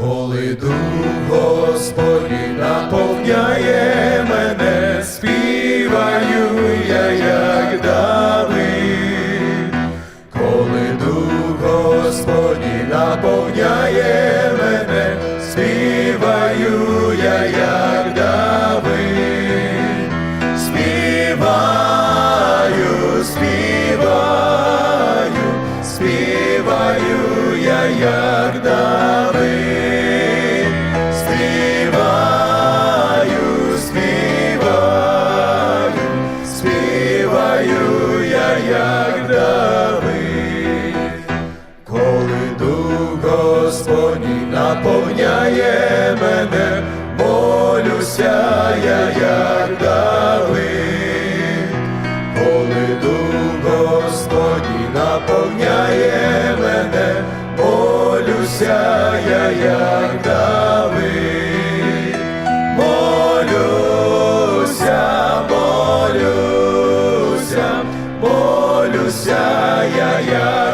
коли дух Господь наповняє мене, співаю я, як Давид. коли дух Господь наповняє мене, співаю я, як Давид. співаю, співаю, співаю я, як Давид. Молюся я, як Давид. Коли дух Господній наповняє мене, молюся я, як Давид. Молюся, молюся, молюся я, як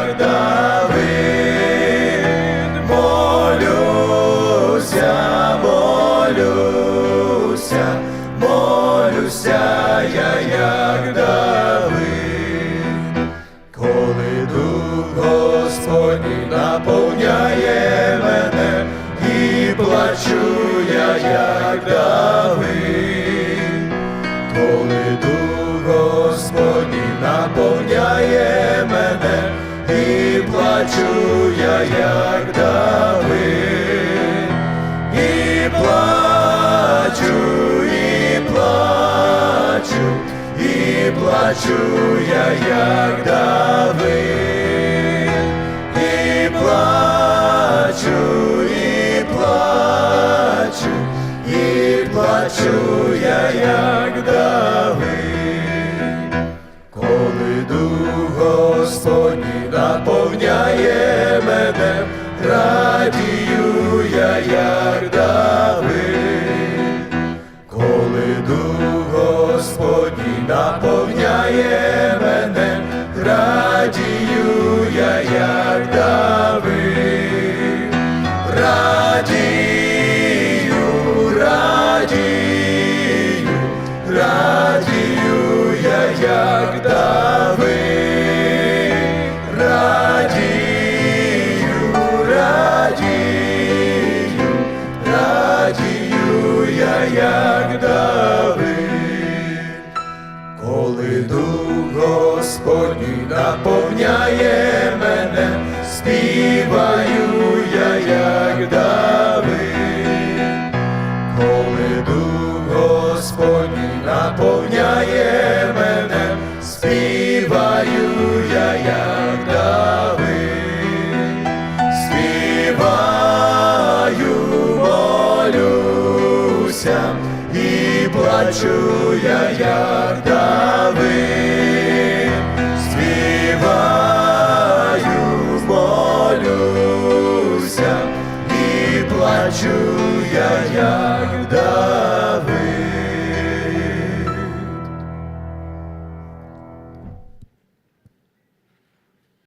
плачу я, як Давид. Коли дух Господній наповняє мене, і плачу я, як Давид. І плачу, і плачу, і плачу я, як Давид. І плачу, плачу я, як Давид. Коли дух Господній наповняє мене, радію я, як Давид. Коли дух Господній наповняє мене, радію я, як Давид. Господній наповняє мене, співаю я, як Давид. Коли дух Господній наповняє мене, співаю я, як Давид. Співаю, молюся і плачу я, як Давид.